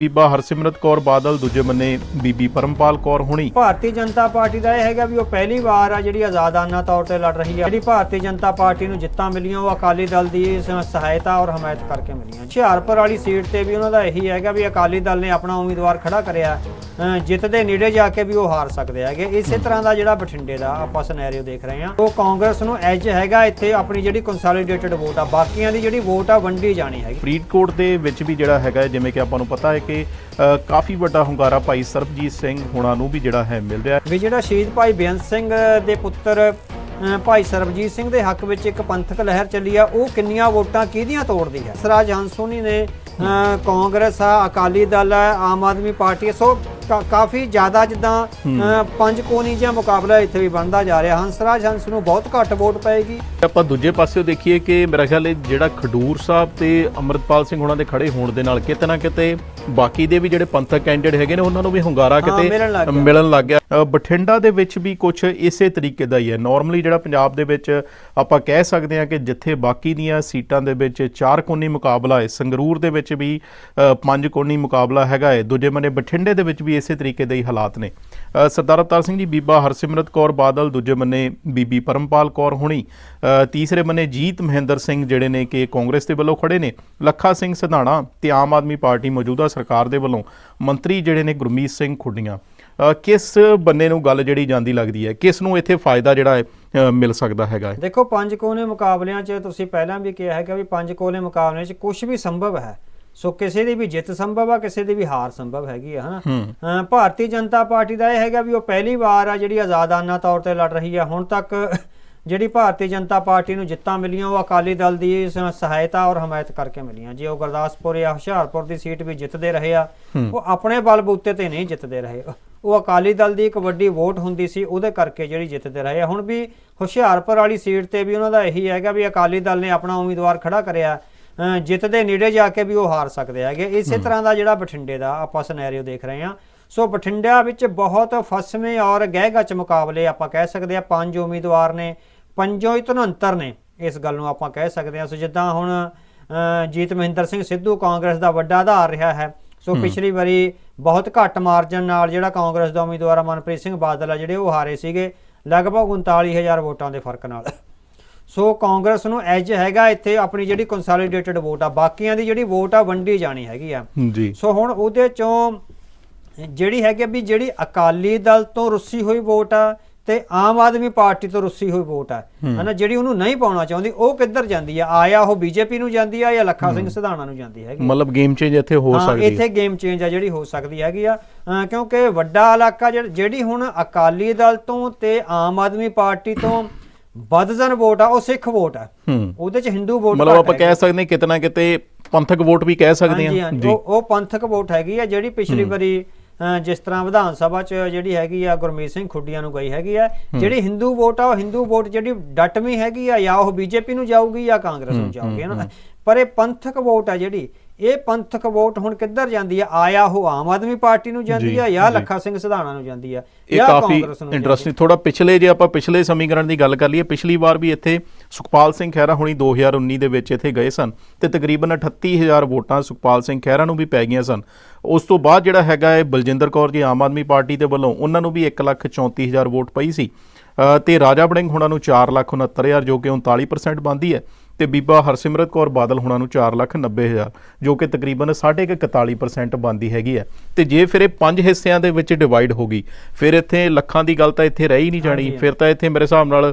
ਬੀਬਾ ਹਰਸਿਮਰਤ ਕੌਰ ਬਾਦਲ ਦੂਜੇ ਬੰਨੇ ਬੀਬੀ ਪਰਮਪਾਲ ਕੌਰ ਹੁਣੀ। ਭਾਰਤੀ ਜਨਤਾ ਪਾਰਟੀ ਦਾ ਇਹ ਹੈਗਾ ਵੀ ਉਹ ਪਹਿਲੀ ਵਾਰ ਆ ਜਿਹੜੀ ਆਜ਼ਾਦਾਨਾ ਤੌਰ ਤੇ ਲੜ ਰਹੀ ਹੈ ਜਿਹੜੀ ਭਾਰਤੀ ਜਨਤਾ ਪਾਰਟੀ ਨੂੰ ਜਿੱਤਾਂ ਮਿਲੀਆਂ ਉਹ ਅਕਾਲੀ ਦਲ ਦੀ ਸਹਾਇਤਾ ਔਰ ਹਮਾਇਤ ਕਰਕੇ ਮਿਲੀਆਂ। ਹੁਸ਼ਿਆਰਪੁਰ ਵਾਲੀ ਸੀਟ ਤੇ ਵੀ ਉਹਨਾਂ ਦਾ ਇਹੀ ਹੈਗਾ ਵੀ ਅਕਾਲੀ ਦਲ ਨੇ ਆਪਣਾ ਉਮੀਦਵਾਰ ਖੜਾ ਕਰਿਆ। ਜਿੱਤ ਦੇ ਨੇੜੇ ਜਾ ਕੇ ਵੀ ਉਹ ਹਾਰ ਸਕਦੇ ਹੈਗੇ। ਇਸੇ ਤਰ੍ਹਾਂ ਦਾ ਜਿਹੜਾ ਬਠਿੰਡੇ ਦਾ ਆਪਾਂ ਸਿਨੈਰੀਓ ਦੇਖ ਰਹੇ ਹਾਂ। ਉਹ ਕਾਂਗਰਸ ਨੂੰ ਐਜ ਹੈਗਾ ਇੱਥੇ ਆਪਣੀ ਜਿਹੜੀ ਕੰਸੋਲੀਡੇਟਡ ਵੋਟ ਆ। ਬਾਕੀਆਂ ਦੀ ਜਿਹੜੀ ਵੋਟ ਆ ਵੰਡੀ ਜਾਣੀ ਹੈਗੀ। ਫਰੀਦਕੋਟ ਦੇ ਵਿੱਚ ਵੀ ਜਿਹੜਾ ਹੈਗਾ ਜਿਵੇਂ ਕਿ ਆਪਾਂ ਨੂੰ ਪਤਾ ਹੈ ਕਿ ਕਾਫੀ ਵੱਡਾ ਹੁੰਗਾਰਾ ਭਾਈ ਸਰਬਜੀਤ ਸਿੰਘ ਹੁਣਾਂ ਨੂੰ ਵੀ ਜਿਹੜਾ ਹੈ ਮਿਲ ਰਿਹਾ। ਵੀ ਜਿਹੜਾ ਸ਼ਹੀਦ ਭਾਈ ਬੇਅੰਤ ਸਿੰਘ ਦੇ ਪੁੱਤਰ ਭਾਈ ਸਰਬਜੀਤ ਸਿੰਘ ਦੇ ਹੱਕ ਵਿੱਚ ਇੱਕ ਪੰਥਕ ਲਹਿਰ ਚੱਲੀ ਆ ਉਹ ਕਿੰਨੀਆਂ ਵੋਟਾਂ ਕਿਹਦੀਆਂ ਤੋੜਦੀ ਹੈ ਸਰਾਜ ਹੰਸੋਨੀ ਨੇ ਅ, ਕਾਂਗਰਸ ਆ ਅਕਾਲੀ ਦਲ ਆ ਆਮ ਆਦਮੀ ਪਾਰਟੀ ਆ, ਸੋ ਕਾਫੀ ਜ਼ਿਆਦਾ ਜਿੱਦਾਂ ਪੰਜ ਕੋਨੀ ਜਿਹਾ ਮੁਕਾਬਲਾ ਇੱਥੇ ਵੀ ਬਣਦਾ ਜਾ ਰਿਹਾ। ਹੰਸਰਾਜ ਹੰਸ ਨੂੰ ਬਹੁਤ ਘੱਟ ਵੋਟ ਪਏਗੀ। ਆਪਾਂ ਦੂਜੇ ਪਾਸੇ ਦੇਖੀਏ ਕਿ ਮੇਰਾ ਖਿਆਲ ਹੈ ਜਿਹੜਾ ਖਡੂਰ ਸਾਹਿਬ ਤੇ ਅਮਰਤਪਾਲ ਸਿੰਘ ਹੁਣਾਂ ਦੇ ਖੜੇ ਹੋਣ ਦੇ ਨਾਲ ਕਿਤੇ ਨਾ ਕਿਤੇ ਬਾਕੀ ਦੇ ਵੀ ਜਿਹੜੇ ਪੰਥਕ ਕੈਂਡੀਡੇਟ ਹੈਗੇ ਨੇ ਉਹਨਾਂ ਨੂੰ ਵੀ ਹੁੰਗਾਰਾ ਕਿਤੇ ਮਿਲਣ ਲੱਗ ਗਿਆ। ਬਠਿੰਡਾ ਦੇ ਵਿੱਚ ਵੀ ਕੁਝ ਇਸੇ ਤਰੀਕੇ ਦਾ ਹੀ ਹੈ। ਨਾਰਮਲੀ ਜਿਹੜਾ ਪੰਜਾਬ ਦੇ ਵਿੱਚ ਆਪਾਂ ਕਹਿ ਸਕਦੇ ਹਾਂ ਕਿ ਜਿੱਥੇ ਬਾਕੀ ਦੀਆਂ ਸੀਟਾਂ ਦੇ ਵਿੱਚ ਚਾਰ ਕੋਨੀ ਮੁਕਾਬਲਾ ਹੈ ਸੰਗਰੂਰ ਦੇ ਵਿੱਚ ਵੀ ਪੰਜ ਕੋਨੀ ਮੁਕਾਬਲਾ ਹੈਗਾ ਹੈ। ਦੂਜੇ ਬੰਨੇ ਬਠਿੰਡੇ ਦੇ ਵਿੱਚ ਵੀ ਇਸੇ ਤਰੀਕੇ ਦੇ ਹੀ ਹਾਲਾਤ ਨੇ। ਸਰਦਾਰ ਅਵਤਾਰ ਸਿੰਘ ਜੀ, ਬੀਬਾ ਹਰਸਿਮਰਤ ਕੌਰ ਬਾਦਲ, ਦੂਜੇ ਬੰਨੇ ਬੀਬੀ ਪਰਮਪਾਲ ਕੌਰ ਹੋਣੀ ਤੀਸਰੇ ਬੰਨੇ ਜੀਤ ਮਹਿੰਦਰ ਸਿੰਘ ਜਿਹੜੇ ਨੇ ਕਿ ਕਾਂਗਰਸ ਦੇ ਵੱਲੋਂ ਖੜੇ ਨੇ। ਲੱਖਾ ਸਿੰਘ ਸਿਧਾਣਾ ਤੇ ਆਮ ਆਦਮੀ ਪਾਰਟੀ ਮੌਜੂਦਾ ਸਰਕਾਰ ਦੇ ਵੱਲੋਂ ਮੰਤਰੀ ਜਿਹੜੇ ਨੇ ਗੁਰਮੀਤ ਸਿੰਘ ਖੁੱਡੀਆਂ। ਕਿਸ ਬੰਨੇ ਨੂੰ ਗੱਲ ਜਿਹੜੀ ਜਾਂਦੀ ਲੱਗਦੀ ਹੈ, ਕਿਸ ਨੂੰ ਇੱਥੇ ਫਾਇਦਾ ਜਿਹੜਾ ਹੈ ਮਿਲ ਸਕਦਾ ਹੈਗਾ ਦੇਖੋ, ਪੰਜ ਕੋਨੇ ਮੁਕਾਬਲਿਆਂ 'ਚ ਤੁਸੀਂ ਪਹਿਲਾਂ ਵੀ ਕਿਹਾ ਹੈ ਕਿ ਵੀ ਪੰਜ ਕੋਨੇ ਮੁਕਾਬਲਿਆਂ 'ਚ ਕੁਝ ਵੀ ਸੰਭਵ ਹੈ ਸੋ ਕਿਸੇ ਦੀ ਵੀ ਜਿੱਤ ਸੰਭਵ ਆ ਕਿਸੇ ਦੀ ਵੀ ਹਾਰ ਸੰਭਵ ਹੈਗੀ ਆ ਹਨਾ? ਭਾਰਤੀ ਜਨਤਾ ਪਾਰਟੀ ਦਾ ਇਹ ਹੈਗਾ ਵੀ ਉਹ ਪਹਿਲੀ ਵਾਰ ਆ ਜਿਹੜੀ ਆਜ਼ਾਦਾਨਾ ਤੌਰ ਤੇ ਲੜ ਰਹੀ ਹੈ ਹੁਣ ਤੱਕ ਜਿਹੜੀ ਭਾਰਤੀ ਜਨਤਾ ਪਾਰਟੀ ਨੂੰ ਜਿੱਤਾਂ ਮਿਲੀਆਂ ਉਹ ਅਕਾਲੀ ਦਲ ਦੀ ਸਹਾਇਤਾ ਔਰ ਹਮਾਇਤ ਕਰਕੇ ਮਿਲੀਆਂ। ਜੇ ਉਹ ਗੁਰਦਾਸਪੁਰ ਜਾਂ ਹੁਸ਼ਿਆਰਪੁਰ ਦੀ ਸੀਟ ਵੀ ਜਿੱਤਦੇ ਰਹੇ ਆ ਉਹ ਆਪਣੇ ਬਲਬੂਤੇ ਤੇ ਨਹੀਂ ਜਿੱਤਦੇ ਰਹੇ। ਉਹ ਅਕਾਲੀ ਦਲ ਦੀ ਇੱਕ ਵੱਡੀ ਵੋਟ ਹੁੰਦੀ ਸੀ ਉਹਦੇ ਕਰਕੇ ਜਿਹੜੀ ਜਿੱਤਦੇ ਰਹੇ ਆ। ਹੁਣ ਵੀ ਹੁਸ਼ਿਆਰਪੁਰ ਵਾਲੀ ਸੀਟ ਤੇ ਵੀ ਉਹਨਾਂ ਦਾ ਇਹੀ ਹੈਗਾ ਵੀ ਅਕਾਲੀ ਦਲ ਨੇ ਆਪਣਾ ਉਮੀਦਵਾਰ ਖੜਾ ਕਰਿਆ। ਜਿੱਤ ਦੇ ਨੇੜੇ ਜਾ ਕੇ ਵੀ ਉਹ ਹਾਰ ਸਕਦੇ ਹੈਗੇ। ਇਸੇ ਤਰ੍ਹਾਂ ਦਾ ਜਿਹੜਾ ਬਠਿੰਡੇ ਦਾ ਆਪਾਂ ਸਿਨੈਰੀਓ ਦੇਖ ਰਹੇ ਹਾਂ। ਸੋ ਬਠਿੰਡਾ ਵਿੱਚ ਬਹੁਤ ਫਸਵੇਂ ਔਰ ਗਹਿ-ਗੱਚ ਮੁਕਾਬਲੇ ਆਪਾਂ ਕਹਿ ਸਕਦੇ ਆ ਪੰਜ ਉਮੀਦਵਾਰ ਨੇ ਪੰਜੋਂ ਹੀ ਧਨੰਤਰ ਨੇ ਇਸ ਗੱਲ ਨੂੰ ਆਪਾਂ ਕਹਿ ਸਕਦੇ ਹਾਂ। ਸੋ ਜਿੱਦਾਂ ਹੁਣ ਜੀਤ ਮਹਿੰਦਰ ਸਿੰਘ ਸਿੱਧੂ ਕਾਂਗਰਸ ਦਾ ਵੱਡਾ ਆਧਾਰ ਰਿਹਾ ਹੈ। ਸੋ ਪਿਛਲੀ ਵਾਰੀ ਬਹੁਤ ਘੱਟ ਮਾਰਜਨ ਨਾਲ ਜਿਹੜਾ ਕਾਂਗਰਸ ਦਾ ਉਮੀਦਵਾਰ ਆ ਮਨਪ੍ਰੀਤ ਸਿੰਘ ਬਾਦਲ ਆ ਜਿਹੜੇ ਉਹ ਹਾਰੇ ਸੀਗੇ। ਲਗਭਗ 39000 ਵੋਟਾਂ ਦੇ ਫ਼ਰਕ ਨਾਲ। ਸੋ ਕਾਂਗਰਸ ਨੂੰ ਐਜ ਹੈਗਾ ਇੱਥੇ ਆਪਣੀ ਜਿਹੜੀ ਕੰਸੋਲੀਡੇਟਡ ਵੋਟ ਆ ਬਾਕੀਆਂ ਦੀ ਜਿਹੜੀ ਵੋਟ ਆ ਵੰਡੀ ਜਾਣੀ ਹੈਗੀ ਆ। ਜੀ। ਸੋ ਹੁਣ ਉਹਦੇ ਚੋਂ ਜਿਹੜੀ ਹੈਗੀ ਵੀ ਜਿਹੜੀ ਅਕਾਲੀ ਦਲ ਤੋਂ ਰੁੱਸੀ ਹੋਈ ਵੋਟ ਆ ਤੇ ਆਮ ਆਦਮੀ ਪਾਰਟੀ ਤੋਂ ਰੁੱਸੀ ਹੋਈ ਵੋਟ ਆ ਹਨਾ ਜਿਹੜੀ ਉਹਨੂੰ ਨਹੀਂ ਪਾਉਣਾ ਚਾਹੁੰਦੀ ਉਹ ਕਿੱਧਰ ਜਾਂਦੀ ਆ? ਆਇਆ ਉਹ ਬੀਜੇਪੀ ਨੂੰ ਜਾਂਦੀ ਆ ਜਾਂ ਲੱਖਾ ਸਿੰਘ ਸਿਧਾਣਾ ਨੂੰ ਜਾਂਦੀ ਹੈਗੀ ਮਤਲਬ ਗੇਮ ਚੇਂਜ ਇੱਥੇ ਹੋ ਸਕਦੀ ਹੈ ਇੱਥੇ ਗੇਮ ਚੇਂਜ ਆ ਜਿਹੜੀ ਹੋ ਸਕਦੀ ਹੈਗੀ ਆ। ਕਿਉਂਕਿ ਵੱਡਾ ਇਲਾਕਾ ਜਿਹੜੀ ਹੁਣ ਅਕਾਲੀ ਦਲ ਤੋਂ ਤੇ ਆਮ ਆਦਮੀ ਪਾਰਟੀ ਤੋਂ ਵੱਧਜਨ ਵੋਟ ਆ ਉਹ ਸਿੱਖ ਵੋਟ ਆ। ਉਹਦੇ ਚ ਹਿੰਦੂ ਵੋਟ ਮਤਲਬ ਆਪਾਂ। ਕਹਿ ਸਕਦੇ ਹਾਂ ਕਿਤੇ ਪੰਥਕ ਵੋਟ ਵੀ ਕਹਿ ਸਕਦੇ ਹਾਂ। ਹਾਂਜੀ ਉਹ ਪੰਥਕ ਵੋਟ ਹੈਗੀ ਆ ਜਿਹੜੀ ਪਿਛਲੀ ਵਾਰੀ ਜਿਸ ਤਰ੍ਹਾਂ ਵਿਧਾਨ ਸਭਾ ਚ ਜਿਹੜੀ ਹੈਗੀ ਆ ਗੁਰਮੀਤ ਸਿੰਘ ਖੁੱਡੀਆਂ ਨੂੰ ਗਈ ਹੈਗੀ ਆ ਜਿਹੜੀ ਹਿੰਦੂ ਵੋਟ ਆ ਉਹ ਹਿੰਦੂ ਵੋਟ ਜਿਹੜੀ ਡਟਵੀਂ ਹੈਗੀ ਆ ਜਾਂ ਉਹ ਬੀਜੇਪੀ ਨੂੰ ਜਾਊਗੀ ਜਾਂ ਕਾਂਗਰਸ ਨੂੰ ਜਾਊਗੀ ਨਾ? ਪਰ ਇਹ ਪੰਥਕ ਵੋਟ ਆ ਜਿਹੜੀ ਇਹ ਪੰਥਕ ਵੋਟ ਹੁਣ ਕਿੱਧਰ ਜਾਂਦੀ ਆ? ਆਇਆ ਉਹ ਆਮ ਆਦਮੀ ਪਾਰਟੀ ਨੂੰ ਜਾਂਦੀ ਆ ਜਾਂ ਲੱਖਾ ਸਿੰਘ ਸਿਧਾਣਾ ਨੂੰ ਜਾਂਦੀ ਆ? ਇਹ ਜਾਂ ਕਾਫੀ। ਇੰਟਰਸਟਿੰਗ ਥੋੜਾ ਪਿਛਲੇ ਜੇ ਆਪਾਂ ਪਿਛਲੇ ਸਮੀਕਰਨ ਦੀ ਗੱਲ ਕਰ ਲਈਏ ਪਿਛਲੀ ਵਾਰ ਵੀ ਇੱਥੇ ਸੁਖਪਾਲ ਸਿੰਘ ਖਹਿਰਾ ਹੁਣੀ 2019 ਦੇ ਵਿੱਚ ਇੱਥੇ ਗਏ ਸਨ ਤੇ ਤਕਰੀਬਨ 38000 ਵੋਟਾਂ ਸੁਖਪਾਲ ਸਿੰਘ ਖਹਿਰਾ ਨੂੰ ਵੀ ਪੈ ਗਈਆਂ ਸਨ। ਉਸ ਤੋਂ ਬਾਅਦ ਜਿਹੜਾ ਹੈਗਾ ਹੈ ਬਲਜਿੰਦਰ ਕੌਰ ਜੀ ਆਮ ਆਦਮੀ ਪਾਰਟੀ ਦੇ ਵੱਲੋਂ ਉਹਨਾਂ ਨੂੰ ਵੀ 134000 ਵੋਟ ਪਈ ਸੀ। ਤੇ ਰਾਜਾ ਵੜਿੰਗ ਹੁਣਾਂ ਨੂੰ 469000 ਜੋ ਕਿ 39% ਬਣਦੀ ਹੈ। ਤੇ ਬੀਬਾ ਹਰਸਿਮਰਤ ਕੌਰ ਬਾਦਲ ਹੁਣਾਂ ਨੂੰ 490000 ਜੋ ਕਿ ਤਕਰੀਬਨ 41% ਬਣਦੀ ਹੈਗੀ ਹੈ। ਤੇ ਜੇ ਫਿਰ ਇਹ ਪੰਜ ਹਿੱਸਿਆਂ ਦੇ ਵਿੱਚ ਡਿਵਾਈਡ ਹੋ ਗਈ ਫਿਰ ਇੱਥੇ ਲੱਖਾਂ ਦੀ ਗੱਲ ਤਾਂ ਇੱਥੇ ਰਹਿ ਹੀ ਨਹੀਂ ਜਾਣੀ। ਫਿਰ ਤਾਂ ਇੱਥੇ ਮੇਰੇ ਹਿਸਾਬ ਨਾਲ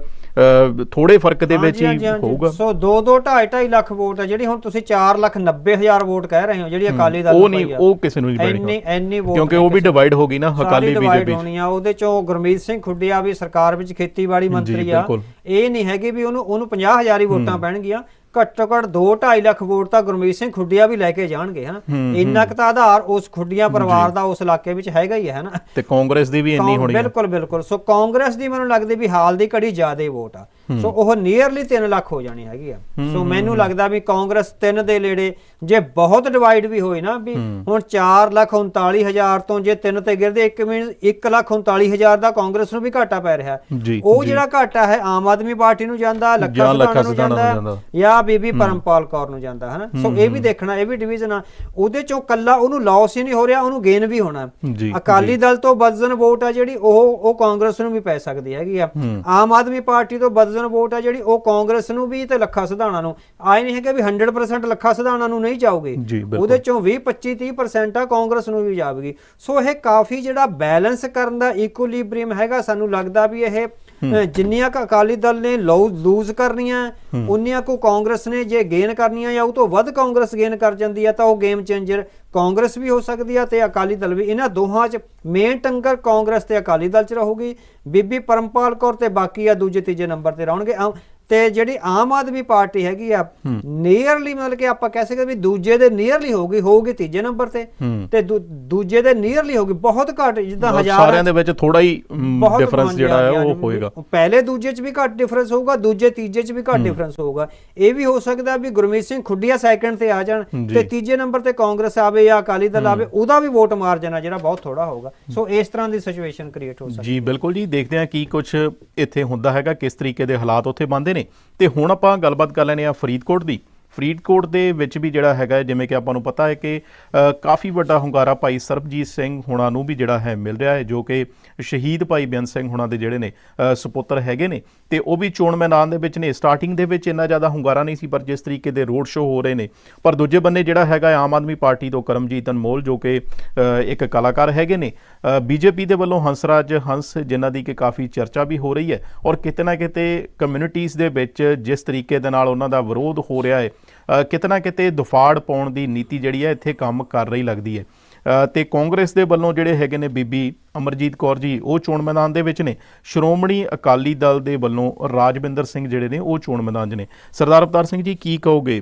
ਥੋੜੇ ਫ਼ਰਕ ਦੇ ਵਿੱਚ ਹੀ। ਹੋਊਗਾ ਸੋ 2 2 2.5 2.5 ਲੱਖ ਵੋਟ ਹੈ ਜਿਹੜੀ ਹੁਣ ਤੁਸੀਂ 4 ਲੱਖ 90 ਹਜ਼ਾਰ ਵੋਟ ਕਹਿ ਰਹੇ ਹੋ ਜਿਹੜੀ ਅਕਾਲੀ ਦਲ ਉਹ ਨਹੀਂ। ਉਹ ਕਿਸੇ ਨੂੰ ਨਹੀਂ ਇੰਨੀ ਬੈਠੇਗਾ ਇੰਨੀ ਵੋਟ ਕਿਉਂਕਿ ਉਹ ਵੀ ਡਿਵਾਈਡ ਹੋ ਗਈ ਨਾ ਅਕਾਲੀ ਬੀਜੇਪੀ ਹੋਣੀ ਆ ਉਹਦੇ ਚੋਂ ਗੁਰਮੀਤ ਸਿੰਘ ਖੁੱਡੀਆ ਵੀ ਸਰਕਾਰ ਵਿੱਚ ਖੇਤੀਬਾੜੀ ਮੰਤਰੀ ਆ। ਇਹ ਨਹੀਂ ਹੈਗੀ ਵੀ ਉਹਨੂੰ ਉਹਨੂੰ 50000 ਹੀ ਵੋਟਾਂ ਪੈਣਗੀਆਂ ਘੱਟੋ ਘੱਟ 2.5 ਲੱਖ ਵੋਟ ਤਾਂ ਗੁਰਮੀਤ ਸਿੰਘ ਖੁੱਡੀਆ ਵੀ ਲੈ ਕੇ ਜਾਣਗੇ ਹਨਾ? ਇੰਨਾ ਕੁ ਤਾਂ ਆਧਾਰ ਉਸ ਖੁੱਡੀਆਂ ਪਰਿਵਾਰ ਦਾ ਉਸ ਇਲਾਕੇ ਵਿੱਚ ਹੈਗਾ ਹੀ ਹੈ ਹਨਾ? ਤੇ ਕਾਂਗਰਸ ਦੀ ਵੀ ਇੰਨੀ ਹੋਣੀ ਬਿਲਕੁਲ ਬਿਲਕੁਲ। ਸੋ ਕਾਂਗਰਸ ਦੀ ਮੈਨੂੰ ਲੱਗਦੀ ਵੀ ਹਾਲ ਦੀ ਘੜੀ ਜ਼ਿਆਦਾ ਵੋਟ ਆ। ਸੋ ਉਹ ਨੀਅਰਲੀ 3 ਲੱਖ ਹੋ ਜਾਣੀ ਹੈਗੀ ਆ। ਸੋ ਮੈਨੂੰ ਲੱਗਦਾ ਵੀ ਕਾਂਗਰਸ 3 ਦੇ ਨੇੜੇ ਜੇ ਬਹੁਤ ਡਿਵਾਈਡ ਵੀ ਹੋਈ ਨਾ ਵੀ ਹੁਣ 4 ਲੱਖ 39 ਹਜ਼ਾਰ ਤੋਂ ਜੇ 3 ਤੇ ਗਿਰਦੇ 1 ਮਿੰਟ 1 ਲੱਖ 39 ਹਜ਼ਾਰ ਦਾ ਕਾਂਗਰਸ ਨੂੰ ਵੀ ਘਾਟਾ ਪੈ ਰਿਹਾ। ਉਹ। ਜਿਹੜਾ ਘਾਟਾ ਹੈ ਆਮ ਆਦਮੀ ਪਾਰਟੀ ਨੂੰ ਜਾਂਦਾ ਲੱਖਾ ਸਿਧਾਣਾ ਨੂੰ ਜਾਂਦਾ। ਜਾਂ ਬੀਬੀ ਪਰਮਪਾਲ ਕੌਰ ਨੂੰ ਜਾਂਦਾ ਹੈ ਨਾ ਸੋ ਇਹ ਵੀ ਦੇਖਣਾ ਇਹ ਵੀ ਡਿਵੀਜ਼ਨ ਆ। ਉਹਦੇ ਚੋਂ ਕੱਲਾ ਉਹਨੂੰ ਲਾਸ ਹੀ ਨਹੀਂ ਹੋ ਰਿਹਾ ਉਹਨੂੰ ਗੇਨ ਵੀ ਹੋਣਾ। ਅਕਾਲੀ ਦਲ ਤੋਂ ਬਦਜ਼ਨ ਵੋਟ ਆ ਜਿਹੜੀ ਉਹ ਉਹ ਕਾਂਗਰਸ ਨੂੰ ਵੀ ਪੈ ਸਕਦੀ ਹੈਗੀ ਆ। ਆਮ ਆਦਮੀ ਪਾਰਟੀ ਤੋਂ ਬਦਜ਼ਨ ਵੋਟ ਆ ਜਿਹੜੀ ਉਹ ਕਾਂਗਰਸ ਨੂੰ ਵੀ ਤੇ ਲੱਖਾ ਸਿਧਾਣਾ ਨੂੰ। ਆਏ ਨਹੀਂ ਹੈਗਾ ਵੀ 100% ਲੱਖਾ ਸਿਧਾਣਾ ਨੂੰ ਨਹੀਂ ਜਾਊਗੀ। ਉਹਦੇ ਚੋਂ 20 25 30% ਆ ਕਾਂਗਰਸ ਨੂੰ ਵੀ ਜਾਵੇਗੀ। ਸੋ ਇਹ ਕਾਫੀ ਜਿਹੜਾ ਬੈਲੈਂਸ ਕਰਨ ਦਾ ਇਕੁਇਲਿਬ੍ਰੀਅਮ ਹੈਗਾ ਸਾਨੂੰ ਲੱਗਦਾ ਵੀ ਇਹ ਜਿੰਨੀਆਂ ਕੁ ਅਕਾਲੀ ਦਲ ਨੇ ਲੂਜ਼ ਕਰਨੀਆਂ ਉਨੀਆਂ ਕੋ ਕਾਂਗਰਸ ਨੇ ਜੇ ਗੇਨ ਕਰਨੀਆਂ ਜਾਂ ਉਹ ਤੋਂ ਵੱਧ ਕਾਂਗਰਸ ਗੇਨ ਕਰ ਜਾਂਦੀ ਆ ਤਾਂ ਉਹ ਗੇਮ ਚੇਂਜਰ ਕਾਂਗਰਸ ਵੀ ਹੋ ਸਕਦੀ ਆ ਤੇ ਅਕਾਲੀ ਦਲ ਵੀ। ਇਹਨਾਂ ਦੋਹਾਂ 'ਚ ਮੇਨ ਟੰਕਰ ਕਾਂਗਰਸ ਤੇ ਅਕਾਲੀ ਦਲ 'ਚ ਰਹੂਗੀ। ਬੀਬੀ ਪਰਮਪਾਲ ਕੌਰ ਤੇ ਬਾਕੀ ਆ ਦੂਜੇ ਤੀਜੇ ਨੰਬਰ ਤੇ ਰਹਿਣਗੇ ਤੇ ਜਿਹੜੀ ਆਮ ਆਦਮੀ ਪਾਰਟੀ ਹੈਗੀ ਆ ਨੀਅਰਲੀ ਮਤਲਬ ਕਿ ਆਪਾਂ ਕਹਿ ਸਕਦੇ ਵੀ ਦੂਜੇ ਦੇ ਨੀਅਰਲੀ ਹੋਊਗੀ ਹੋਊਗੀ ਤੀਜੇ ਨੰਬਰ ਤੇ। ਤੇ ਦੂਜੇ ਦੇ ਨੀਅਰਲੀ ਹੋਊਗੀ ਬਹੁਤ ਘੱਟ ਜਿੱਦਾਂ ਹਜ਼ਾਰ ਸਾਰਿਆਂ ਦੇ ਵਿੱਚ ਥੋੜਾ ਹੀ ਡਿਫਰੈਂਸ ਜਿਹੜਾ ਹੈ ਉਹ। ਹੋਏਗਾ। ਪਹਿਲੇ ਦੂਜੇ ਚ ਵੀ ਘੱਟ ਡਿਫਰੈਂਸ ਹੋਊਗਾ ਦੂਜੇ ਤੀਜੇ ਚ ਵੀ ਘੱਟ ਡਿਫਰੈਂਸ ਹੋਊਗਾ। ਇਹ ਵੀ ਹੋ ਸਕਦਾ ਵੀ ਗੁਰਮੀਤ ਸਿੰਘ ਖੁੱਡੀਆ ਸੈਕੰਡ ਤੇ ਆ ਜਾਣ। ਤੇ ਤੀਜੇ ਨੰਬਰ ਤੇ ਕਾਂਗਰਸ ਆਵੇ ਜਾਂ ਅਕਾਲੀ ਦਲ ਆਵੇ ਉਹਦਾ ਵੀ ਵੋਟ ਮਾਰਜਨ ਆ ਜਿਹੜਾ ਬਹੁਤ ਥੋੜਾ ਹੋਊਗਾ। ਸੋ ਇਸ ਤਰ੍ਹਾਂ ਦੀ ਸਿਚੁਏਸ਼ਨ ਕ੍ਰੀਏਟ ਹੋ ਸਕਦੀ ਜੀ ਬਿਲਕੁਲ ਜੀ ਦੇਖਦੇ ਹਾਂ ਕੀ ਕੁਝ ਇੱਥੇ ਹੁੰਦਾ ਹੈਗਾ ਕਿਸ ਤਰੀਕੇ ਦੇ ਹਾਲਾਤ ਉੱਥੇ ਬਣਦੇ ਨੇ। ਤੇ ਹੁਣ ਆਪਾਂ ਗੱਲਬਾਤ ਕਰ ਲੈਣੇ ਆ ਫਰੀਦਕੋਟ ਦੀ। ਫਰੀਦਕੋਟ ਦੇ ਵਿੱਚ ਵੀ ਜਿਹੜਾ ਹੈਗਾ ਜਿਵੇਂ ਕਿ ਆਪਾਂ ਨੂੰ ਪਤਾ ਹੈ ਕਿ ਕਾਫੀ ਵੱਡਾ ਹੁੰਗਾਰਾ ਭਾਈ ਸਰਬਜੀਤ ਸਿੰਘ ਹੁਣਾਂ ਨੂੰ ਵੀ ਜਿਹੜਾ ਹੈ ਮਿਲ ਰਿਹਾ ਹੈ ਜੋ ਕਿ ਸ਼ਹੀਦ ਭਾਈ ਬੇਅੰਤ ਸਿੰਘ ਹੁਣਾਂ ਦੇ ਜਿਹੜੇ ਨੇ ਅ, ਸੁਪੁੱਤਰ ਹੈਗੇ ਨੇ। ਤੇ ਉਹ ਵੀ ਚੋਣ ਮੈਦਾਨ ਦੇ ਵਿੱਚ ਨੇ। ਸਟਾਰਟਿੰਗ ਦੇ ਵਿੱਚ ਇੰਨਾ ਜ਼ਿਆਦਾ ਹੁੰਗਾਰਾ ਨਹੀਂ ਸੀ ਪਰ ਜਿਸ ਤਰੀਕੇ ਦੇ ਰੋਡ ਸ਼ੋਅ ਹੋ ਰਹੇ ਨੇ। ਪਰ ਦੂਜੇ ਬੰਨੇ ਜਿਹੜਾ ਹੈਗਾ ਆਮ ਆਦਮੀ ਪਾਰਟੀ ਤੋਂ ਕਰਮਜੀਤ ਅਨਮੋਲ ਜੋ ਕਿ ਇੱਕ ਕਲਾਕਾਰ ਹੈਗੇ ਨੇ। ਬੀਜੇਪੀ ਦੇ ਵੱਲੋਂ ਹੰਸਰਾਜ ਹੰਸ ਜਿਨ੍ਹਾਂ ਦੀ ਕਿ ਕਾਫੀ ਚਰਚਾ ਵੀ ਹੋ ਰਹੀ ਹੈ। ਔਰ ਕਿਤੇ ਨਾ ਕਿਤੇ ਕਮਿਊਨਿਟੀਜ਼ ਦੇ ਵਿੱਚ ਜਿਸ ਤਰੀਕੇ ਦੇ ਨਾਲ ਉਹਨਾਂ ਦਾ ਵਿਰੋਧ ਹੋ ਰਿਹਾ ਹੈ ਅ, ਕਿਤੇ ਨਾ ਕਿਤੇ ਦੁਫਾੜ ਪਾਉਣ ਦੀ ਨੀਤੀ ਜਿਹੜੀ ਹੈ ਇੱਥੇ ਕੰਮ ਕਰ ਰਹੀ ਲੱਗਦੀ ਹੈ। ਅ, ਤੇ ਕਾਂਗਰਸ ਦੇ ਵੱਲੋਂ ਜਿਹੜੇ ਹੈਗੇ ਨੇ ਬੀਬੀ ਅਮਰਜੀਤ ਕੌਰ ਜੀ ਉਹ ਚੋਣ ਮੈਦਾਨ ਦੇ ਵਿੱਚ ਨੇ। ਸ਼੍ਰੋਮਣੀ ਅਕਾਲੀ ਦਲ ਦੇ ਵੱਲੋਂ ਰਾਜਵਿੰਦਰ ਸਿੰਘ ਜਿਹੜੇ ਨੇ ਉਹ ਚੋਣ ਮੈਦਾਨ 'ਚ ਨੇ। ਸਰਦਾਰ ਅਵਤਾਰ ਸਿੰਘ ਜੀ ਕੀ ਕਹੋਗੇ?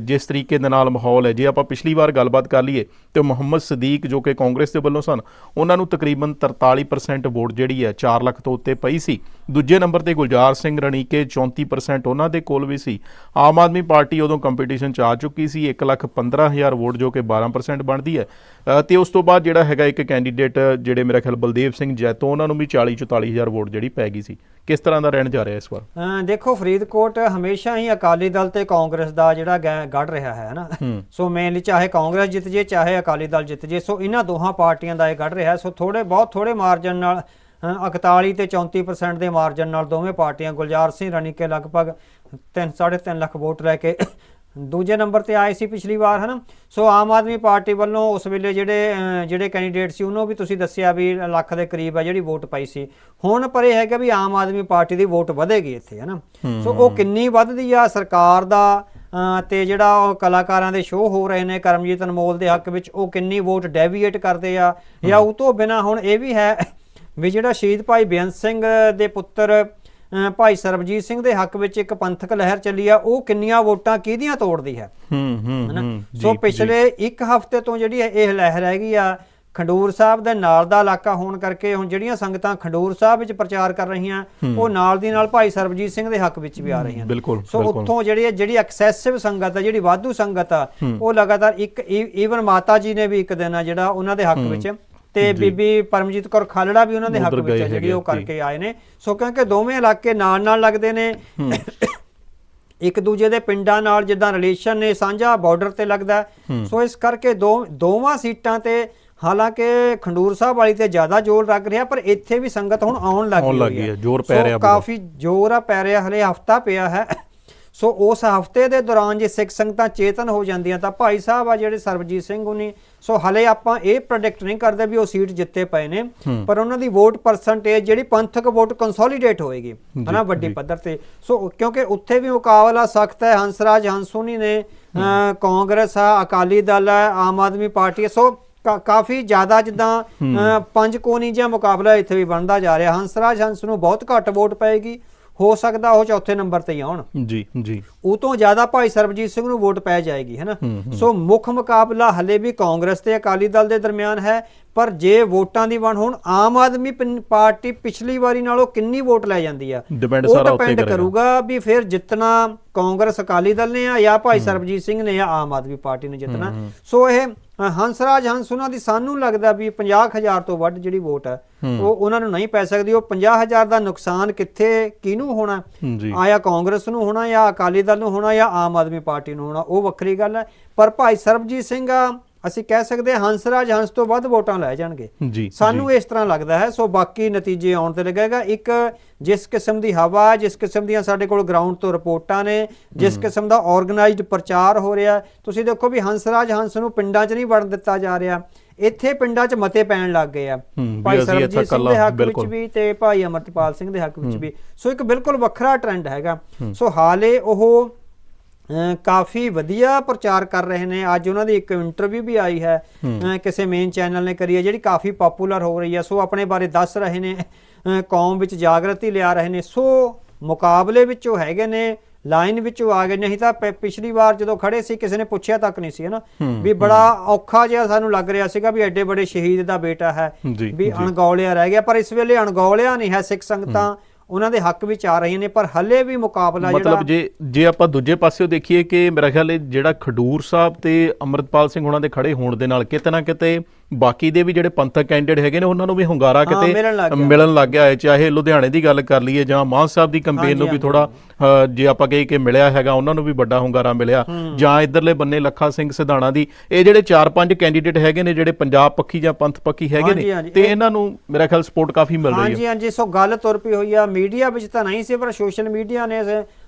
ਜਿਸ ਤਰੀਕੇ ਦੇ ਨਾਲ ਮਾਹੌਲ ਹੈ ਜੇ ਆਪਾਂ ਪਿਛਲੀ ਵਾਰ ਗੱਲਬਾਤ ਕਰ ਲਈਏ ਤੇ ਮੁਹੰਮਦ ਸਦੀਕ ਜੋ ਕਿ ਕਾਂਗਰਸ ਦੇ ਵੱਲੋਂ ਸਨ ਉਹਨਾਂ ਨੂੰ ਤਕਰੀਬਨ 43% ਵੋਟ ਜਿਹੜੀ ਹੈ 4 ਲੱਖ ਤੋਂ ਉੱਤੇ ਪਈ ਸੀ। ਦੂਜੇ ਨੰਬਰ ਤੇ ਗੁਲਜ਼ਾਰ ਸਿੰਘ ਰਣੀਕੇ 34% ਉਹਨਾਂ ਦੇ ਕੋਲ ਵੀ ਸੀ। ਆਮ ਆਦਮੀ ਪਾਰਟੀ ਉਦੋਂ ਕੰਪੀਟੀਸ਼ਨ ਚ ਆ ਚੁੱਕੀ ਸੀ। 1 ਲੱਖ 15000 ਵੋਟ ਜੋ ਕਿ 12% ਬਣਦੀ ਹੈ। ਤੇ ਉਸ ਤੋਂ ਬਾਅਦ ਜਿਹੜਾ ਹੈਗਾ ਇੱਕ ਕੈਂਡੀਡੇਟ ਜਿਹੜੇ ਮੇਰਾ ਖਿਆਲ ਬਲਦੇਵ ਸਿੰਘ ਜੈਤੋ ਉਹਨਾਂ ਨੂੰ ਵੀ 40 44000 ਵੋਟ ਜਿਹੜੀ ਪੈ ਗਈ ਸੀ। ਕਿਸ ਤਰ੍ਹਾਂ ਦਾ ਰਹਿਣ ਜਾ ਰਿਹਾ ਇਸ ਵਾਰ? ਦੇਖੋ ਫਰੀਦਕੋਟ ਹਮੇਸ਼ਾ ਹੀ ਅਕਾਲੀ ਦਲ ਤੇ ਕਾਂਗਰਸ ਦਾ ਜਿਹੜਾ ਗੜ ਰਿਹਾ ਹੈ ਨਾ? ਸੋ ਮੇਨਲੀ ਚਾਹੇ ਕਾਂਗਰਸ ਜਿੱਤ ਜੇ ਚਾਹੇ ਅਕਾਲੀ ਦਲ ਜਿੱਤ ਜੇ ਸੋ ਇਹਨਾਂ ਦੋਹਾਂ ਪਾਰਟੀਆਂ ਦਾ ਇਹ ਗੜ ਰਿਹਾ ਸੋ ਥੋੜੇ ਬਹੁਤ ਥੋੜੇ ਮਾਰਜਨ ਨਾਲ 41 ਤੇ 34% ਦੇ ਮਾਰਜਨ ਨਾਲ ਦੋਵੇਂ ਪਾਰਟੀਆਂ ਗੁਲਜ਼ਾਰ ਸਿੰਘ ਰਣੀਕੇ ਲਗਭਗ 3 3.5 ਲੱਖ ਵੋਟ ਲੈ ਕੇ ਦੂਜੇ ਨੰਬਰ ਤੇ ਆਏ ਸੀ ਪਿਛਲੀ ਵਾਰ ਹਨਾ? ਸੋ ਆਮ ਆਦਮੀ ਪਾਰਟੀ ਵੱਲੋਂ ਉਸ ਵੇਲੇ ਜਿਹੜੇ ਜਿਹੜੇ ਕੈਂਡੀਡੇਟ ਸੀ ਉਹਨੂੰ ਵੀ ਤੁਸੀਂ ਦੱਸਿਆ ਵੀ ਲੱਖ ਦੇ ਕਰੀਬ ਆ ਜਿਹੜੀ ਵੋਟ ਪਾਈ ਸੀ। ਹੁਣ ਪਰ ਇਹ ਹੈਗਾ ਵੀ ਆਮ ਆਦਮੀ ਪਾਰਟੀ ਦੀ ਵੋਟ ਵਧੇਗੀ ਇੱਥੇ ਹਨਾ? ਸੋ ਉਹ ਕਿੰਨੀ ਵੱਧਦੀ ਆ ਸਰਕਾਰ ਦਾ ਤੇ ਜਿਹੜਾ ਉਹ ਕਲਾਕਾਰਾਂ ਦੇ ਸ਼ੋਅ ਹੋ ਰਹੇ ਨੇ ਕਰਮਜੀਤ ਅਨਮੋਲ ਦੇ ਹੱਕ ਵਿੱਚ ਉਹ ਕਿੰਨੀ ਵੋਟ ਡੈਵੀਏਟ ਕਰਦੇ ਆ ਜਾਂ ਉਹ ਤੋਂ ਬਿਨਾ ਹੁਣ ਇਹ ਵੀ ਹੈ ਵੀ ਜਿਹੜਾ ਸ਼ਹੀਦ ਭਾਈ ਬੇਅੰਤ ਸਿੰਘ ਦੇ ਪੁੱਤਰ ਭਾਈ ਸਰਬਜੀਤ ਸਿੰਘ ਦੇ ਹੱਕ ਵਿੱਚ ਇੱਕ ਪੰਥਕ ਲਹਿਰ ਚੱਲੀ ਆ ਉਹ ਕਿੰਨੀਆਂ ਵੋਟਾਂ ਕਿਹਦੀਆਂ ਤੋੜਦੀ ਹੈ? ਹੂੰ ਹੂੰ ਸੋ ਪਿਛਲੇ ਇੱਕ ਹਫ਼ਤੇ ਤੋਂ ਜਿਹੜੀ ਇਹ- ਲਹਿਰ ਹੈਗੀ ਆ ਖੰਡੂਰ ਸਾਹਿਬ ਦੇ ਨਾਲ ਦਾ ਇਲਾਕਾ ਹੋਣ ਕਰਕੇ ਹੁਣ ਜਿਹੜੀਆਂ ਸੰਗਤਾਂ ਖੰਡੂਰ ਸਾਹਿਬ ਵਿੱਚ ਪ੍ਰਚਾਰ ਕਰ ਰਹੀਆਂ ਉਹ ਨਾਲ ਦੀ ਨਾਲ ਭਾਈ ਸਰਬਜੀਤ ਸਿੰਘ ਦੇ ਹੱਕ ਵਿੱਚ ਵੀ ਆ ਰਹੀਆਂ ਸੋ। ਉੱਥੋਂ ਜਿਹੜੀ ਜਿਹੜੀ ਐਕਸੈਸਿਵ ਸੰਗਤ ਆ ਜਿਹੜੀ ਵਾਧੂ ਸੰਗਤ ਆ ਉਹ ਲਗਾਤਾਰ ਇੱਕ ਈਵਨ ਮਾਤਾ ਜੀ ਨੇ ਵੀ ਇੱਕ ਦਿਨ ਆ ਜਿਹੜਾ ਉਹਨਾਂ ਦੇ ਹੱਕ ਵਿੱਚ ਤੇ ਬੀਬੀ ਪਰਮਜੀਤ ਕੌਰ ਖਾਲੜਾ ਵੀ ਉਹਨਾਂ ਦੇ ਹੱਕ ਵਿੱਚ ਜਿਹੜੀ ਉਹ। ਕਰਕੇ ਆਏ ਨੇ। ਸੋ ਕਿਉਂਕਿ ਦੋਵੇਂ ਇਲਾਕੇ ਨਾਲ ਨਾਲ ਲੱਗਦੇ ਨੇ। ਇੱਕ ਦੂਜੇ ਦੇ ਪਿੰਡਾਂ ਨਾਲ ਜਿੱਦਾਂ ਰਿਲੇਸ਼ਨ ਨੇ ਸਾਂਝਾ ਬਾਰਡਰ ਤੇ ਲੱਗਦਾ। ਸੋ ਇਸ ਕਰਕੇ ਦੋ ਦੋਵਾਂ ਸੀਟਾਂ ਤੇ ਹਾਲਾਂਕਿ ਖੰਡੂਰ ਸਾਹਿਬ ਵਾਲੀ ਤੇ ਜ਼ਿਆਦਾ ਜ਼ੋਰ ਲੱਗ ਰਿਹਾ ਪਰ ਇੱਥੇ ਵੀ ਸੰਗਤ ਹੁਣ ਆਉਣ ਲੱਗ ਗਈ ਹੈ ਜ਼ੋਰ ਪੈ ਰਿਹਾ ਬਹੁਤ। ਕਾਫੀ ਜ਼ੋਰ ਆ ਪੈ ਰਿਹਾ ਹਲੇ ਹਫਤਾ ਪਿਆ ਹੈ। ਸੋ ਉਸ ਹਫ਼ਤੇ ਦੇ ਦੌਰਾਨ ਜੇ ਸਿੱਖ ਸੰਗਤਾਂ ਚੇਤਨ ਹੋ ਜਾਂਦੀਆਂ ਤਾਂ ਭਾਈ ਸਾਹਿਬ ਆ ਜਿਹੜੇ ਸਰਬਜੀਤ ਸਿੰਘ ਉਨੀ ਸੋ ਹਲੇ ਆਪਾਂ ਇਹ ਪ੍ਰੋਡਕਟ ਨਹੀਂ ਕਰਦੇ ਵੀ ਉਹ ਸੀਟ ਜਿੱਤੇ ਪਏ ਨੇ ਪਰ ਉਹਨਾਂ ਦੀ ਵੋਟ ਪਰਸੈਂਟੇਜ ਜਿਹੜੀ ਪੰਥਕ ਵੋਟ ਕੰਸੋਲੀਡੇਟ ਹੋਏਗੀ ਹਨਾ ਵੱਡੀ ਪੱਧਰ ਤੇ। ਸੋ ਕਿਉਂਕਿ ਉੱਥੇ ਵੀ ਮੁਕਾਬਲਾ ਸਖਤ ਹੈ ਹੰਸਰਾਜ ਹੰਸੂਨੀ ਨੇ ਕਾਂਗਰਸ ਆ ਅਕਾਲੀ ਦਲ ਹੈ ਆਮ ਆਦਮੀ ਪਾਰਟੀ ਸੋ ਕਾਫੀ ਜ਼ਿਆਦਾ ਜਿੱਦਾਂ ਪੰਜ ਕੋਨੀ ਜਿਹਾ ਮੁਕਾਬਲਾ ਇੱਥੇ ਵੀ ਬਣਦਾ ਜਾ ਰਿਹਾ। ਹੰਸਰਾਜ ਹੰਸ ਨੂੰ ਬਹੁਤ ਘੱਟ ਵੋਟ ਪਏਗੀ। ਹੋ ਸਕਦਾ ਉਹ ਚੌਥੇ ਨੰਬਰ ਤੇ ਹੀ ਆਉਣ। ਜੀ ਜੀ। ਉਹ ਤੋਂ ਜ਼ਿਆਦਾ ਭਾਈ ਸਰਬਜੀਤ ਸਿੰਘ ਨੂੰ ਵੋਟ ਪੈ ਜਾਏਗੀ ਹੈਨਾ ਸੋ ਮੁੱਖ ਮੁਕਾਬਲਾ ਹਲੇ ਵੀ ਕਾਂਗਰਸ ਤੇ ਅਕਾਲੀ ਦਲ ਦੇ ਦਰਮਿਆਨ ਹੈ। ਪਰ ਜੇ ਵੋਟਾਂ ਦੀ ਵੰਡ ਹੁਣ ਆਮ ਆਦਮੀ ਪਾਰਟੀ ਪਿਛਲੀ ਵਾਰੀ ਨਾਲੋਂ ਕਿੰਨੀ ਵੋਟ ਲੈ ਜਾਂਦੀ ਆ? ਉਹ ਸਾਰਾ ਉੱਤੇ ਕਰੇਗਾ। ਵੀ ਫਿਰ ਜਿੱਤਣਾ ਕਾਂਗਰਸ ਅਕਾਲੀ ਦਲ ਨੇ ਆ ਜਾਂ ਭਾਈ ਸਰਬਜੀਤ ਸਿੰਘ ਨੇ ਜਾਂ ਆਮ ਆਦਮੀ ਪਾਰਟੀ ਨੇ ਜਿੱਤਣਾ। ਸੋ ਇਹ ਅ, ਹੰਸਰਾਜ ਹੰਸ ਉਹਨਾਂ ਦੀ ਸਾਨੂੰ ਲੱਗਦਾ ਵੀ 50000 ਤੋਂ ਵੱਧ ਜਿਹੜੀ ਵੋਟ ਹੈ। ਉਹ ਉਹਨਾਂ ਨੂੰ ਨਹੀਂ ਪੈ ਸਕਦੀ। ਉਹ 50000 ਦਾ ਨੁਕਸਾਨ ਕਿੱਥੇ ਕਿਹਨੂੰ ਹੋਣਾ? ਆਇਆ ਕਾਂਗਰਸ ਨੂੰ ਹੋਣਾ ਜਾਂ ਅਕਾਲੀ ਦਲ ਨੂੰ ਹੋਣਾ ਜਾਂ ਆਮ ਆਦਮੀ ਪਾਰਟੀ ਨੂੰ ਹੋਣਾ ਉਹ ਵੱਖਰੀ ਗੱਲ ਹੈ ਪਰ ਭਾਈ ਸਰਬਜੀਤ ਸਿੰਘ ਆ ਅਸੀਂ ਕਹਿ ਸਕਦੇ ਹਾਂ ਹੰਸਰਾਜ ਹੰਸ ਤੋਂ ਵੱਧ ਵੋਟਾਂ ਲੈ ਜਾਣਗੇ। ਜੀ ਸਾਨੂੰ ਇਸ ਤਰ੍ਹਾਂ ਲੱਗਦਾ ਹੈ ਸੋ ਬਾਕੀ ਨਤੀਜੇ ਆਉਣ ਤੇ ਲੱਗੇਗਾ। ਇੱਕ ਜਿਸ ਕਿਸਮ ਦੀ ਹਵਾ ਜਿਸ ਕਿਸਮ ਦੀਆਂ ਸਾਡੇ ਕੋਲ ਗਰਾਊਂਡ ਤੋਂ ਰਿਪੋਰਟਾਂ ਨੇ ਜਿਸ ਕਿਸਮ ਦਾ ਆਰਗੇਨਾਈਜ਼ਡ ਪ੍ਰਚਾਰ ਹੋ ਰਿਹਾ ਤੁਸੀਂ ਦੇਖੋ ਵੀ ਹੰਸਰਾਜ ਹੰਸ ਨੂੰ ਪਿੰਡਾਂ 'ਚ ਨਹੀਂ ਵੜਨ ਦਿੱਤਾ ਜਾ ਰਿਹਾ। ਇੱਥੇ ਪਿੰਡਾਂ 'ਚ ਮਤੇ ਪੈਣ ਲੱਗ ਗਏ ਆ। ਭਾਈ ਸਰਬਜੀਤ ਸਿੰਘ ਦੇ ਹੱਕ ਵਿੱਚ। ਵੀ ਤੇ ਭਾਈ ਅਮਰਤਪਾਲ ਸਿੰਘ ਦੇ ਹੱਕ ਵਿੱਚ ਵੀ। ਸੋ ਇੱਕ ਬਿਲਕੁਲ ਵੱਖਰਾ ਟ੍ਰੈਂਡ ਹੈਗਾ। ਸੋ ਹਾਲੇ ਉਹ ਕਾਫੀ ਵਧੀਆ ਪ੍ਰਚਾਰ ਕਰ ਰਹੇ ਨੇ। ਅੱਜ ਉਹਨਾਂ ਦੀ ਇੱਕ ਇੰਟਰਵਿਊ ਵੀ ਆਈ ਹੈ। ਕਿਸੇ ਮੇਨ ਚੈਨਲ ਨੇ ਕਰੀ ਹੈ ਜਿਹੜੀ ਕਾਫੀ ਪਪੂਲਰ ਹੋ ਰਹੀ ਹੈ। ਸੋ ਆਪਣੇ ਬਾਰੇ ਦੱਸ ਰਹੇ ਨੇ। ਕੌਮ ਵਿੱਚ ਜਾਗਰਤੀ ਲਿਆ ਰਹੇ ਨੇ। ਸੋ ਮੁਕਾਬਲੇ ਵਿੱਚ ਉਹ ਹੈਗੇ ਨੇ ਲਾਈਨ ਵਿੱਚੋਂ ਆ ਗਏ ਨਹੀਂ ਤਾਂ ਪਿਛਲੀ ਵਾਰ ਜਦੋਂ ਖੜੇ ਸੀ ਕਿਸੇ ਨੇ ਪੁੱਛਿਆ ਤੱਕ ਨਹੀਂ ਸੀ ਹਨਾ ਵੀ ਬੜਾ ਔਖਾ ਜਿਹਾ ਸਾਨੂੰ ਲੱਗ ਰਿਹਾ ਸੀਗਾ ਵੀ ਐਡੇ ਬੜੇ ਸ਼ਹੀਦ ਦਾ ਬੇਟਾ ਹੈ ਵੀ ਅਣਗੌਲਿਆ ਰਹਿ ਗਿਆ। ਪਰ ਇਸ ਵੇਲੇ ਅਣਗੌਲਿਆ ਨਹੀਂ ਹੈ ਸਿੱਖ ਸੰਗਤਾਂ। ਉਹਨਾਂ ਦੇ ਹੱਕ ਵਿੱਚ ਆ ਰਹੀਆਂ ਨੇ ਪਰ ਹੱਲੇ ਵੀ ਮੁਕਾਬਲਾ ਜਿਹੜਾ ਮਤਲਬ ਜੇ ਜੇ ਆਪਾਂ ਦੂਜੇ ਪਾਸਿਓਂ ਦੇਖੀਏ ਕਿ ਮੇਰਾ ਖਿਆਲ ਹੈ ਜਿਹੜਾ ਖਡੂਰ ਸਾਹਿਬ ਤੇ ਅਮਰਤਪਾਲ ਸਿੰਘ ਉਹਨਾਂ ਦੇ ਖੜੇ ਹੋਣ ਦੇ ਨਾਲ ਕਿਤੇ ਨਾ ਕਿਤੇ ਬਾਕੀ ਦੇ ਵੀ ਜਿਹੜੇ ਪੰਥਕ ਕੈਂਡੀਡੇਟ ਹੈਗੇ ਨੇ ਉਹਨਾਂ ਨੂੰ ਵੀ ਹੁੰਗਾਰਾ ਕਿਤੇ ਮਿਲਣ ਲੱਗ ਗਿਆ। ਹੈ ਚਾਹੇ ਲੁਧਿਆਣੇ ਦੀ ਗੱਲ ਕਰ ਲਈਏ ਜਾਂ ਮਾਨ ਸਾਹਿਬ ਦੀ ਕੰਪੇਨ ਨੂੰ ਵੀ ਥੋੜਾ ਜੇ ਆਪਾਂ ਕਹੀਏ ਕਿ ਮਿਲਿਆ ਹੈਗਾ ਉਹਨਾਂ ਨੂੰ ਵੀ ਵੱਡਾ ਹੁੰਗਾਰਾ ਮਿਲਿਆ ਜਾਂ ਇਧਰਲੇ ਬੰਨੇ ਲੱਖਾ ਸਿੰਘ ਸਿਧਾਣਾ ਦੀ ਇਹ ਜਿਹੜੇ 4-5 ਕੈਂਡੀਡੇਟ ਹੈਗੇ ਨੇ ਜਿਹੜੇ ਪੰਜਾਬ ਪੱਖੀ ਜਾਂ ਪੰਥ ਪੱਖੀ ਹੈਗੇ ਨੇ। ਤੇ ਇਹਨਾਂ ਨੂੰ ਮੇਰਾ ਖਿਆਲ ਸਪੋਰਟ ਕਾਫੀ ਮਿਲ ਰਹੀ ਹੈ ਹਾਂਜੀ ਹਾਂਜੀ ਸੋ ਗੱਲ ਤੁਰ ਪਈ ਹੋਈ ਆ ਮੀਡੀਆ ਵਿੱਚ ਤਾਂ ਨਹੀਂ ਸੀ ਪਰ ਸੋਸ਼ਲ ਮੀਡੀਆ ਨੇ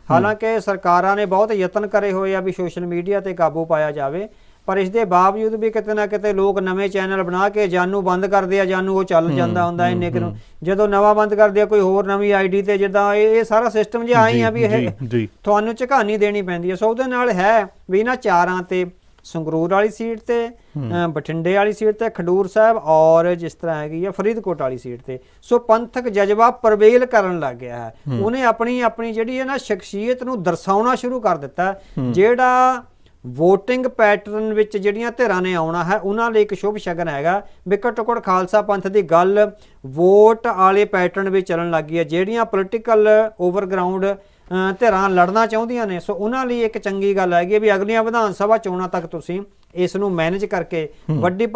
ਹਾਲਾਂਕਿ ਸਰਕਾਰਾਂ ਨੇ ਬਹੁਤ ਯਤਨ ਕਰੇ ਹੋਏ ਆ ਵੀ ਸੋਸ਼ਲ ਮੀਡੀਆ ਤੇ ਕਾਬੂ ਪਾਇਆ ਜਾਵੇ ਪਰ ਇਸ ਦੇ ਬਾਵਜੂਦ ਵੀ ਕਿਤੇ ਨਾ ਕਿਤੇ ਲੋਕ ਨਵੇਂ ਚੈਨਲ ਬਣਾ ਕੇ ਜਾਨੂ ਬੰਦ ਕਰਦੇ ਆ ਜਾਨੂ ਉਹ ਚੱਲ ਜਾਂਦਾ ਹੁੰਦਾ ਇੰਨੇ ਕੁ ਜਦੋਂ ਨਵਾਂ ਬੰਦ ਕਰਦੇ ਆ ਕੋਈ ਹੋਰ ਨਵੀਂ ਆਈਡੀ ਤੇ ਜਿੱਦਾਂ ਇਹ ਇਹ ਸਾਰਾ ਸਿਸਟਮ ਜਿਹਾ ਆਈ ਆ ਵੀ ਇਹ ਤੁਹਾਨੂੰ ਝਕਾਨੀ ਦੇਣੀ ਪੈਂਦੀ ਹੈ ਸੋ ਉਹਦੇ ਨਾਲ ਹੈ ਵੀ ਇਹਨਾਂ ਚਾਰਾਂ ਤੇ ਸੰਗਰੂਰ ਵਾਲੀ ਸੀਟ ਤੇ ਬਠਿੰਡੇ ਵਾਲੀ ਸੀਟ ਤੇ ਖਡੂਰ ਸਾਹਿਬ ਔਰ ਜਿਸ ਤਰ੍ਹਾਂ ਹੈਗੀ ਆ ਫਰੀਦਕੋਟ ਵਾਲੀ ਸੀਟ ਤੇ। ਸੋ ਪੰਥਕ ਜਜ਼ਬਾ ਪ੍ਰਵੇਲ ਕਰਨ ਲੱਗ ਗਿਆ ਹੈ। ਉਹਨੇ ਆਪਣੀ ਆਪਣੀ ਜਿਹੜੀ ਹੈ ਨਾ ਸ਼ਖਸੀਅਤ ਨੂੰ ਦਰਸਾਉਣਾ ਸ਼ੁਰੂ ਕਰ ਦਿੱਤਾ। ਜਿਹੜਾ VOTING ਪੈਟਰਨ ਵਿੱਚ ਜਿਹੜੀਆਂ ਧਿਰਾਂ ਨੇ ਆਉਣਾ ਹੈ ਉਹਨਾਂ ਲਈ ਇੱਕ ਸ਼ੁਭ ਸ਼ਗਨ ਹੈਗਾ। ਵੀ ਘੱਟੋ ਘੱਟ ਖਾਲਸਾ ਪੰਥ ਦੀ ਗੱਲ ਵੋਟ ਵਾਲੇ ਪੈਟਰਨ ਵਿੱਚ ਚੱਲਣ ਲੱਗੀ ਹੈ। ਜਿਹੜੀਆਂ ਪੋਲੀਟੀਕਲ ਓਵਰਗਰਾਉਂਡ ਧਿਰਾਂ ਲੜਨਾ ਚਾਹੁੰਦੀਆਂ ਨੇ। ਸੋ ਉਹਨਾਂ ਲਈ ਇੱਕ ਚੰਗੀ ਗੱਲ ਹੈਗੀ ਵੀ ਅਗਲੀਆਂ ਵਿਧਾਨ ਸਭਾ ਚੋਣਾਂ ਤੱਕ ਤੁਸੀਂ ਇਸ ਨੂੰ ਮੈਨੇਜ ਕਰਕੇ ਵੱਡੀ